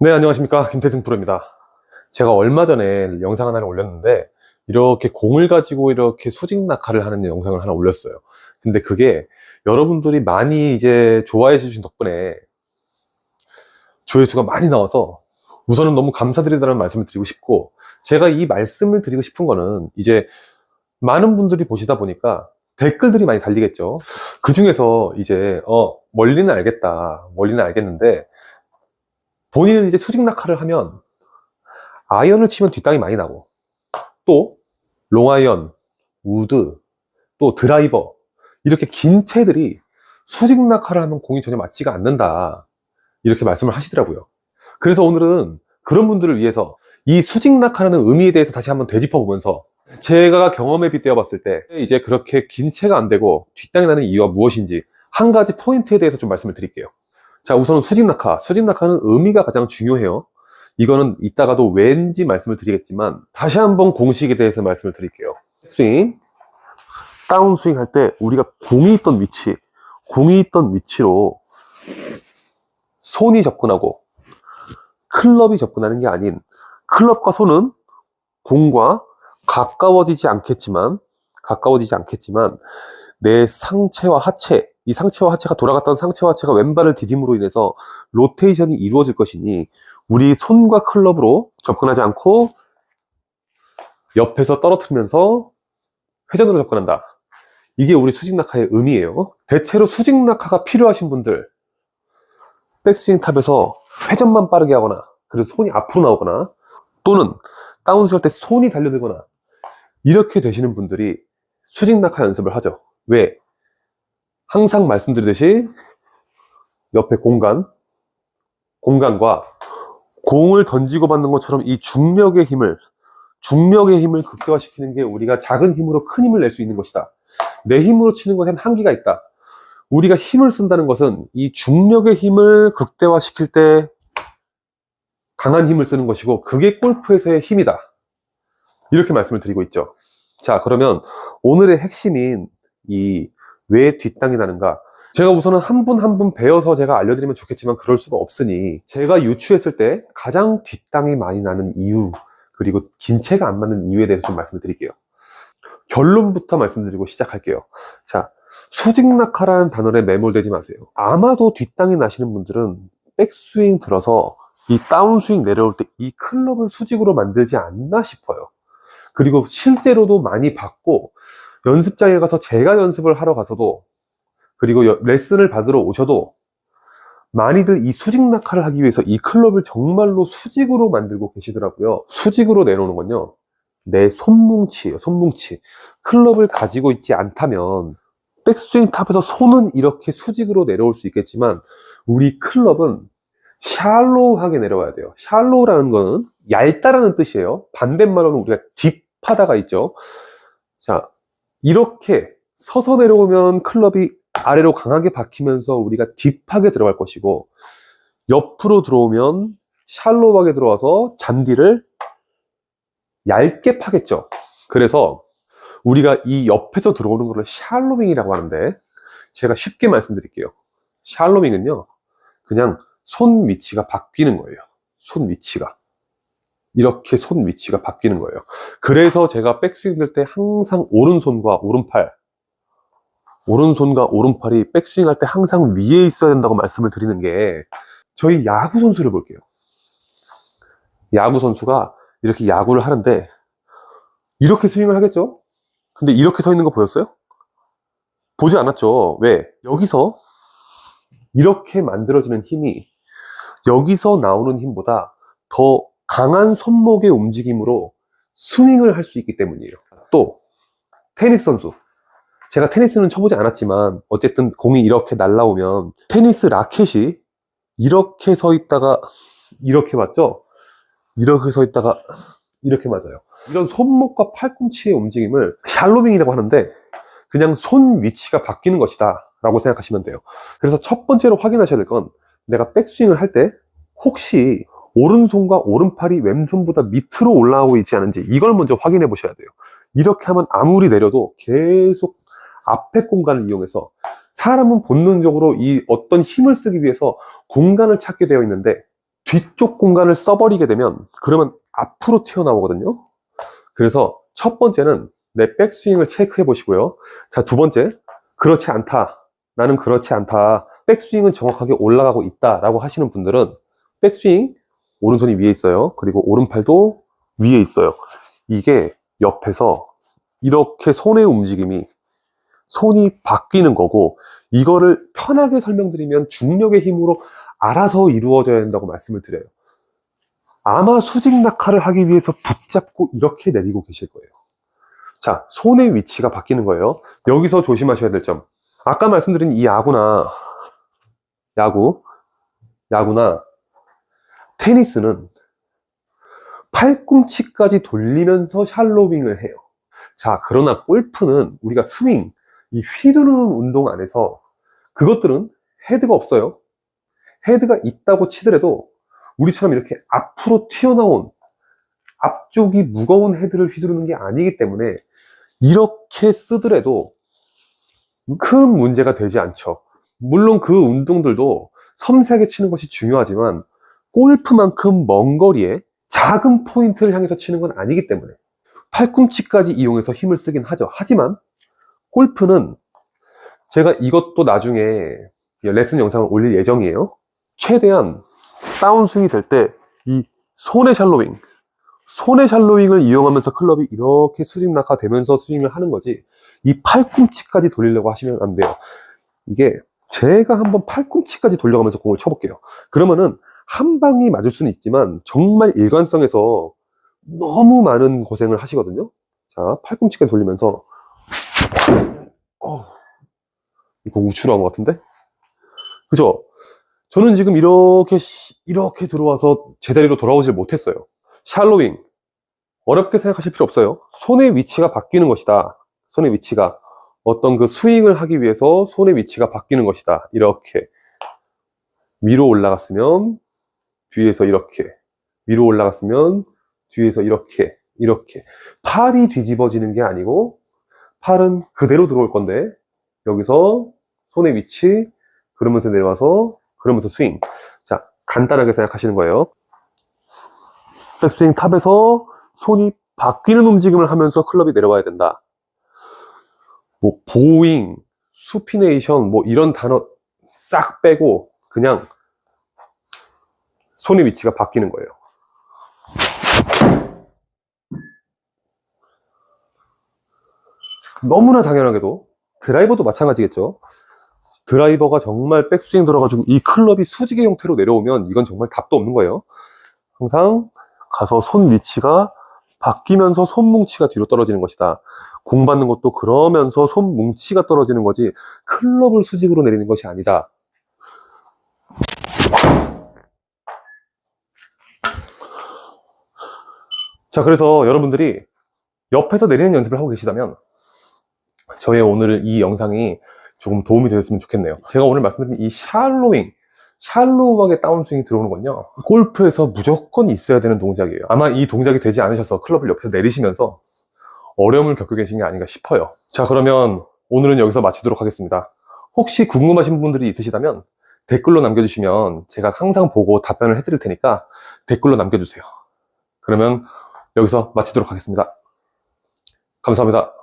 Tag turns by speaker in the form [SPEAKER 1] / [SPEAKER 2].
[SPEAKER 1] 네, 안녕하십니까. 김태승 프로입니다. 제가 얼마 전에 영상 하나를 올렸는데, 이렇게 공을 가지고 이렇게 수직 낙하를 하는 영상을 하나 올렸어요. 근데 그게 여러분들이 많이 이제 좋아해 주신 덕분에 조회수가 많이 나와서 우선은 너무 감사드리다는 말씀을 드리고 싶고, 제가 이 말씀을 드리고 싶은 거는 이제 많은 분들이 보시다 보니까 댓글들이 많이 달리겠죠. 그 중에서 이제, 어, 원리는 알겠다. 원리는 알겠는데, 본인은 이제 수직 낙하를 하면 아이언을 치면 뒷땅이 많이 나고 또 롱아이언, 우드, 또 드라이버 이렇게 긴 채들이 수직 낙하를 하면 공이 전혀 맞지가 않는다 이렇게 말씀을 하시더라고요. 그래서 오늘은 그런 분들을 위해서 이 수직 낙하라는 의미에 대해서 다시 한번 되짚어 보면서 제가 경험에 빗대어 봤을 때 이제 그렇게 긴 채가 안 되고 뒷땅이 나는 이유가 무엇인지 한 가지 포인트에 대해서 좀 말씀을 드릴게요. 자, 우선은 수직 낙하. 수직 낙하는 의미가 가장 중요해요. 이거는 이따가도 왠지 말씀을 드리겠지만 다시 한번 공식에 대해서 말씀을 드릴게요. 스윙, 다운 스윙 할 때 우리가 공이 있던 위치, 공이 있던 위치로 손이 접근하고 클럽이 접근하는 게 아닌 클럽과 손은 공과 가까워지지 않겠지만 가까워지지 않겠지만 내 상체와 하체, 이 상체와 하체가 돌아갔던 상체와 하체가 왼발을 디딤으로 인해서 로테이션이 이루어질 것이니 우리 손과 클럽으로 접근하지 않고 옆에서 떨어뜨리면서 회전으로 접근한다. 이게 우리 수직 낙하의 의미예요. 대체로 수직 낙하가 필요하신 분들 백스윙 탑에서 회전만 빠르게 하거나 그래서 손이 앞으로 나오거나 또는 다운스윙 할때 손이 달려들거나 이렇게 되시는 분들이 수직 낙하 연습을 하죠. 왜? 항상 말씀드리듯이 옆에 공간, 공간과 공을 던지고 받는 것처럼 이 중력의 힘을, 중력의 힘을 극대화시키는 게 우리가 작은 힘으로 큰 힘을 낼 수 있는 것이다. 내 힘으로 치는 것엔 한계가 있다. 우리가 힘을 쓴다는 것은 이 중력의 힘을 극대화시킬 때 강한 힘을 쓰는 것이고 그게 골프에서의 힘이다. 이렇게 말씀을 드리고 있죠. 자, 그러면 오늘의 핵심인 이 왜 뒷땅이 나는가? 제가 우선은 한 분 한 분 배워서 제가 알려드리면 좋겠지만 그럴 수가 없으니 제가 유추했을 때 가장 뒷땅이 많이 나는 이유 그리고 긴 채가 안 맞는 이유에 대해서 좀 말씀을 드릴게요. 결론부터 말씀드리고 시작할게요. 자, 수직낙하라는 단어에 매몰되지 마세요. 아마도 뒷땅이 나시는 분들은 백스윙 들어서 이 다운스윙 내려올 때 이 클럽을 수직으로 만들지 않나 싶어요. 그리고 실제로도 많이 봤고 연습장에 가서 제가 연습을 하러 가서도 그리고 여- 레슨을 받으러 오셔도 많이들 이 수직 낙하를 하기 위해서 이 클럽을 정말로 수직으로 만들고 계시더라고요. 수직으로 내놓는 건요. 내 손뭉치예요. 손뭉치. 클럽을 가지고 있지 않다면 백스윙 탑에서 손은 이렇게 수직으로 내려올 수 있겠지만 우리 클럽은 샬로우하게 내려와야 돼요. 샬로우라는 거는 얇다라는 뜻이에요. 반대말로는 우리가 딥하다가 있죠. 자, 이렇게 서서 내려오면 클럽이 아래로 강하게 박히면서 우리가 딥하게 들어갈 것이고 옆으로 들어오면 샬로우하게 들어와서 잔디를 얇게 파겠죠. 그래서 우리가 이 옆에서 들어오는 것을 샬로윙이라고 하는데 제가 쉽게 말씀드릴게요. 샬로윙은요. 그냥 손 위치가 바뀌는 거예요. 손 위치가. 이렇게 손 위치가 바뀌는 거예요. 그래서 제가 백스윙 될 때 항상 오른손과 오른팔, 오른손과 오른팔이 백스윙 할 때 항상 위에 있어야 된다고 말씀을 드리는 게 저희 야구 선수를 볼게요. 야구 선수가 이렇게 야구를 하는데 이렇게 스윙을 하겠죠? 근데 이렇게 서 있는 거 보였어요? 보지 않았죠. 왜? 여기서 이렇게 만들어지는 힘이 여기서 나오는 힘보다 더 강한 손목의 움직임으로 스윙을 할 수 있기 때문이에요. 또 테니스 선수. 제가 테니스는 쳐보지 않았지만 어쨌든 공이 이렇게 날라오면 테니스 라켓이 이렇게 서 있다가 이렇게 맞죠? 이렇게 서 있다가 이렇게 맞아요. 이런 손목과 팔꿈치의 움직임을 샬로윙이라고 하는데 그냥 손 위치가 바뀌는 것이다 라고 생각하시면 돼요. 그래서 첫 번째로 확인하셔야 될 건 내가 백스윙을 할 때 혹시 오른손과 오른팔이 왼손보다 밑으로 올라오고 있지 않은지 이걸 먼저 확인해 보셔야 돼요. 이렇게 하면 아무리 내려도 계속 앞에 공간을 이용해서 사람은 본능적으로 이 어떤 힘을 쓰기 위해서 공간을 찾게 되어 있는데 뒤쪽 공간을 써버리게 되면 그러면 앞으로 튀어나오거든요. 그래서 첫 번째는 내 백스윙을 체크해 보시고요. 자, 두 번째, 그렇지 않다. 나는 그렇지 않다. 백스윙은 정확하게 올라가고 있다 라고 하시는 분들은 백스윙 오른손이 위에 있어요. 그리고 오른팔도 위에 있어요. 이게 옆에서 이렇게 손의 움직임이 손이 바뀌는 거고 이거를 편하게 설명드리면 중력의 힘으로 알아서 이루어져야 된다고 말씀을 드려요. 아마 수직 낙하를 하기 위해서 붙잡고 이렇게 내리고 계실 거예요. 자, 손의 위치가 바뀌는 거예요. 여기서 조심하셔야 될 점. 아까 말씀드린 이 야구나, 야구, 야구나, 테니스는 팔꿈치까지 돌리면서 샬로윙을 해요. 자, 그러나 골프는 우리가 스윙, 이 휘두르는 운동 안에서 그것들은 헤드가 없어요. 헤드가 있다고 치더라도 우리처럼 이렇게 앞으로 튀어나온 앞쪽이 무거운 헤드를 휘두르는 게 아니기 때문에 이렇게 쓰더라도 큰 문제가 되지 않죠. 물론 그 운동들도 섬세하게 치는 것이 중요하지만 골프만큼 먼 거리에 작은 포인트를 향해서 치는 건 아니기 때문에 팔꿈치까지 이용해서 힘을 쓰긴 하죠. 하지만 골프는 제가 이것도 나중에 레슨 영상을 올릴 예정이에요. 최대한 다운스윙이 될 때 이 손의 샬로윙, 손의 샬로윙을 이용하면서 클럽이 이렇게 수직 낙하되면서 스윙을 하는 거지 이 팔꿈치까지 돌리려고 하시면 안 돼요. 이게 제가 한번 팔꿈치까지 돌려가면서 공을 쳐볼게요. 그러면은 한 방이 맞을 수는 있지만 정말 일관성에서 너무 많은 고생을 하시거든요. 자, 팔꿈치까지 돌리면서 어, 이거 우출한 것 같은데? 그죠? 저는 지금 이렇게 시- 이렇게 들어와서 제자리로 돌아오질 못했어요. 샬로윙 어렵게 생각하실 필요 없어요. 손의 위치가 바뀌는 것이다. 손의 위치가 어떤 그 스윙을 하기 위해서 손의 위치가 바뀌는 것이다. 이렇게 위로 올라갔으면 뒤에서 이렇게 위로 올라갔으면 뒤에서 이렇게 이렇게. 팔이 뒤집어지는 게 아니고 팔은 그대로 들어올 건데 여기서 손의 위치 그러면서 내려와서 그러면서 스윙. 자 간단하게 생각하시는 거예요. 백스윙 탑에서 손이 바뀌는 움직임을 하면서 클럽이 내려와야 된다. 뭐 보잉 수피네이션 뭐 이런 단어 싹 빼고 그냥 손의 위치가 바뀌는 거예요 너무나 당연하게도 드라이버도 마찬가지겠죠. 드라이버가 정말 백스윙 들어가지고 이 클럽이 수직의 형태로 내려오면 이건 정말 답도 없는 거예요. 항상 가서 손 위치가 바뀌면서 손 뭉치가 뒤로 떨어지는 것이다. 공 받는 것도 그러면서 손 뭉치가 떨어지는 거지 클럽을 수직으로 내리는 것이 아니다. 자, 그래서 여러분들이 옆에서 내리는 연습을 하고 계시다면 저의 오늘 이 영상이 조금 도움이 되었으면 좋겠네요. 제가 오늘 말씀드린 이 샬로잉, 샬로우하게 다운스윙이 들어오는 건요. 골프에서 무조건 있어야 되는 동작이에요. 아마 이 동작이 되지 않으셔서 클럽을 옆에서 내리시면서 어려움을 겪고 계신 게 아닌가 싶어요. 자, 그러면 오늘은 여기서 마치도록 하겠습니다. 혹시 궁금하신 분들이 있으시다면 댓글로 남겨주시면 제가 항상 보고 답변을 해드릴 테니까 댓글로 남겨주세요. 그러면 여기서 마치도록 하겠습니다. 감사합니다.